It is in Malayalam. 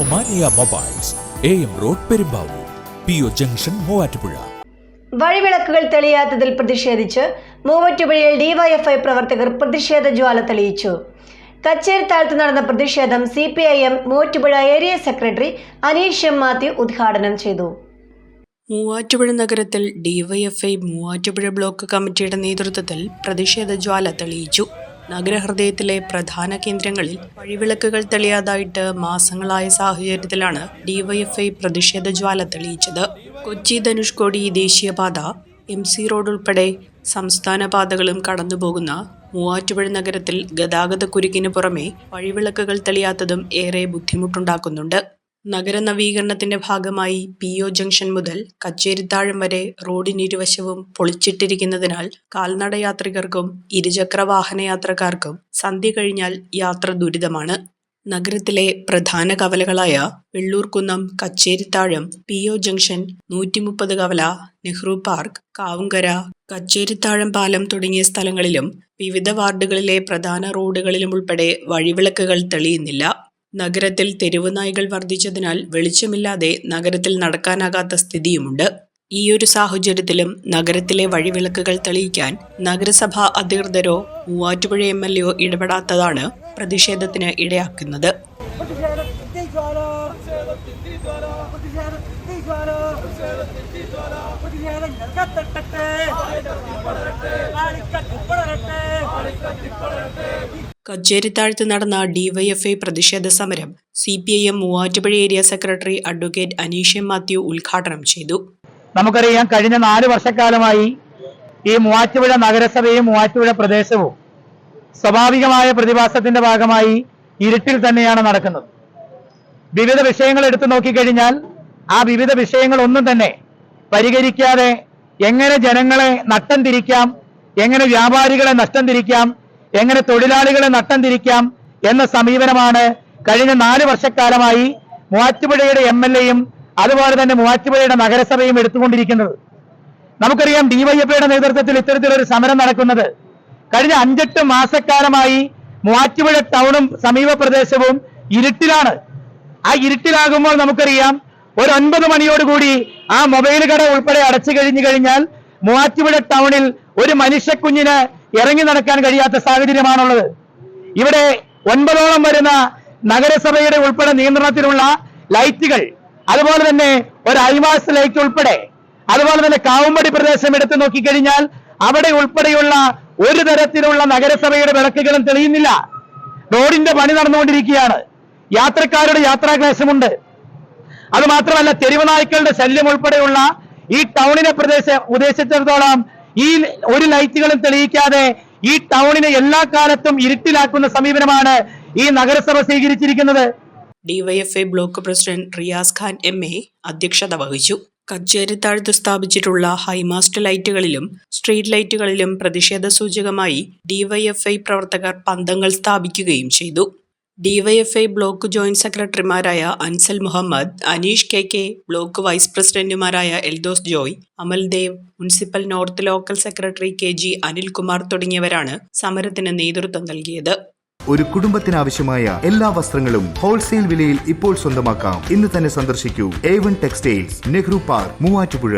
Omania mobiles A M road Perumbavoor P O junction Muvattupuzha. വഴിവിളക്കുകൾ തെളിയാത്തതിൽ പ്രതിഷേധിച്ച് മൂവറ്റുപുഴയിൽ ഡിവൈഎഫ്ഐ പ്രവർത്തകർ പ്രതിഷേധ ജ്വാല തെളിയിച്ചു. കച്ചേരിത്താഴത്ത് നടന്ന പ്രതിഷേധം C P I M Muvattupuzha area secretary Aneesh M Mathew ഉദ്ഘാടനം ചെയ്തു. മൂവാറ്റുപുഴ നഗരത്തിൽ ഡിവൈഎഫ്ഐ മൂവാറ്റുപുഴ ബ്ലോക്ക് കമ്മിറ്റിയുടെ നേതൃത്വത്തിൽ പ്രതിഷേധ ജ്വാല തെളിയിച്ചു. നഗരഹൃദയത്തിലെ പ്രധാന കേന്ദ്രങ്ങളിൽ വഴിവിളക്കുകൾ തെളിയാതായിട്ട് മാസങ്ങളായ സാഹചര്യത്തിലാണ് ഡിവൈഎഫ്ഐ പ്രതിഷേധ ജ്വാല തെളിയിച്ചത്. കൊച്ചി ധനുഷ്കോടി ദേശീയപാത എം സി റോഡ് ഉൾപ്പെടെ സംസ്ഥാന പാതകളും കടന്നുപോകുന്ന മൂവാറ്റുപുഴ നഗരത്തിൽ ഗതാഗതക്കുരുക്കിന് പുറമെ വഴിവിളക്കുകൾ തെളിയാത്തതും ഏറെ ബുദ്ധിമുട്ടുണ്ടാക്കുന്നുണ്ട്. നഗര നവീകരണത്തിന്റെ ഭാഗമായി പി ഒ ജംഗ്ഷൻ മുതൽ കച്ചേരിത്താഴം വരെ റോഡിനിരുവശവും പൊളിച്ചിട്ടിരിക്കുന്നതിനാൽ കാൽനടയാത്രികർക്കും ഇരുചക്ര വാഹന യാത്രക്കാർക്കും സന്ധ്യ കഴിഞ്ഞാൽ യാത്ര ദുരിതമാണ്. നഗരത്തിലെ പ്രധാന കവലകളായ Vellurkunnam Kacherithazham P O junction നൂറ്റിമുപ്പത് കവല നെഹ്റു പാർക്ക് കാവുങ്കര കച്ചേരിത്താഴം പാലം തുടങ്ങിയ സ്ഥലങ്ങളിലും വിവിധ വാർഡുകളിലെ പ്രധാന റോഡുകളിലും ഉൾപ്പെടെ വഴിവിളക്കുകൾ തെളിയുന്നില്ല. നഗരത്തിൽ തെരുവുനായ്കൾ വർദ്ധിച്ചതിനാൽ വെളിച്ചമില്ലാതെ നഗരത്തിൽ നടക്കാനാകാത്ത സ്ഥിതിയുമുണ്ട്. ഈയൊരു സാഹചര്യത്തിലും നഗരത്തിലെ വഴിവിളക്കുകൾ തെളിയിക്കാൻ നഗരസഭാ അധികൃതരോ മൂവാറ്റുപുഴ എം എൽ എയോ ഇടപെടാത്തതാണ് പ്രതിഷേധത്തിന് ഇടയാക്കുന്നത്. കച്ചേരിത്താഴത്ത് നടന്ന ഡിവൈഎഫ്ഐ പ്രതിഷേധ സമരം C P I M Muvattupuzha area secretary advocate അനീഷ്യം Mathew ഉദ്ഘാടനം ചെയ്തു. നമുക്കറിയാം കഴിഞ്ഞ നാല് വർഷക്കാലമായി ഈ മൂവാറ്റുപുഴ നഗരസഭയും മൂവാറ്റുപുഴ പ്രദേശവും സ്വാഭാവികമായ പ്രതിഭാസത്തിന്റെ ഭാഗമായി ഇരുട്ടിൽ തന്നെയാണ് നടക്കുന്നത്. വിവിധ വിഷയങ്ങൾ എടുത്തു നോക്കിക്കഴിഞ്ഞാൽ ആ വിവിധ വിഷയങ്ങൾ ഒന്നും തന്നെ പരിഹരിക്കാതെ എങ്ങനെ ജനങ്ങളെ നട്ടം തിരിക്കാം എങ്ങനെ വ്യാപാരികളെ നഷ്ടം തിരിക്കാം എങ്ങനെ തൊഴിലാളികളെ നട്ടം തിരിക്കാം എന്ന സമീപനമാണ് കഴിഞ്ഞ നാല് വർഷക്കാലമായി മൂവാറ്റുപുഴയുടെ എം എൽ എയും അതുപോലെ തന്നെ മൂവാറ്റുപുഴയുടെ നഗരസഭയും എടുത്തുകൊണ്ടിരിക്കുന്നത്. നമുക്കറിയാം ഡിവൈഎഫ്ഐയുടെ നേതൃത്വത്തിൽ ഇത്തരത്തിലൊരു സമരം നടക്കുന്നത്. കഴിഞ്ഞ അഞ്ചെട്ട് മാസക്കാലമായി മൂവാറ്റുപുഴ ടൗണും സമീപ പ്രദേശവും ഇരുട്ടിലാണ്. ആ ഇരുട്ടിലാകുമ്പോൾ നമുക്കറിയാം ഒരു ഒൻപത് മണിയോടുകൂടി ആ മൊബൈൽ കട ഉൾപ്പെടെ അടച്ചു കഴിഞ്ഞു കഴിഞ്ഞാൽ മൂവാറ്റുപുഴ ടൗണിൽ ഒരു മനുഷ്യക്കുഞ്ഞിന് ഇറങ്ങി നടക്കാൻ കഴിയാത്ത സാഹചര്യമാണുള്ളത്. ഇവിടെ ഒൻപതോളം വരുന്ന നഗരസഭയുടെ ഉൾപ്പെടെ നിയന്ത്രണത്തിലുള്ള ലൈറ്റുകൾ അതുപോലെ തന്നെ ഒരു ഐമാസ് ലൈറ്റ് ഉൾപ്പെടെ അതുപോലെ തന്നെ കാവുമ്പടി പ്രദേശം എടുത്തു നോക്കിക്കഴിഞ്ഞാൽ അവിടെ ഉൾപ്പെടെയുള്ള ഒരു തരത്തിലുള്ള നഗരസഭയുടെ വിളക്കുകളും തെളിയുന്നില്ല. റോഡിന്റെ പണി നടന്നുകൊണ്ടിരിക്കുകയാണ്. യാത്രക്കാരുടെ യാത്രാക്ലേശമുണ്ട്. അത് മാത്രമല്ല തെരുവ് നായ്ക്കളുടെ ശല്യം ഉൾപ്പെടെയുള്ള ഈ ടൗണിനെ പ്രദേശം ഉദ്ദേശിച്ചിടത്തോളം ഈ ഒരു ലൈറ്റുകളും തെളിയിക്കാതെ ഈ ടൗണിനെ എല്ലാ കാലത്തും ഇരുട്ടിലാക്കുന്ന സമീപനമാണ് ഈ നഗരസഭ സ്വീകരിച്ചിരിക്കുന്നത്. DYFI block president Riyas Khan M A അധ്യക്ഷത വഹിച്ചു. കച്ചേരിത്താഴത്ത് സ്ഥാപിച്ചിട്ടുള്ള ഹൈമാസ്റ്റ് ലൈറ്റുകളിലും സ്ട്രീറ്റ് ലൈറ്റുകളിലും പ്രതിഷേധ സൂചകമായി ഡിവൈഎഫ്ഐ പ്രവർത്തകർ പന്തങ്ങൾ സ്ഥാപിക്കുകയും ചെയ്തു. ഡിവൈഎഫ്ഐ ബ്ലോക്ക് ജോയിന്റ് സെക്രട്ടറിമാരായ Ansal Muhammad Aneesh K K block vice പ്രസിഡന്റുമാരായ Eldhose Joy Amaldev municipal north local secretary K G Anilkumar തുടങ്ങിയവരാണ് സമരത്തിന് നേതൃത്വം നൽകിയത്. ഒരു കുടുംബത്തിനാവശ്യമായ എല്ലാ വസ്ത്രങ്ങളും ഹോൾസെയിൽ വിലയിൽ ഇപ്പോൾ സ്വന്തമാക്കാം. ഇന്ന് തന്നെ സന്ദർശിക്കൂ. A one textiles Nehru park Muvattupuzha.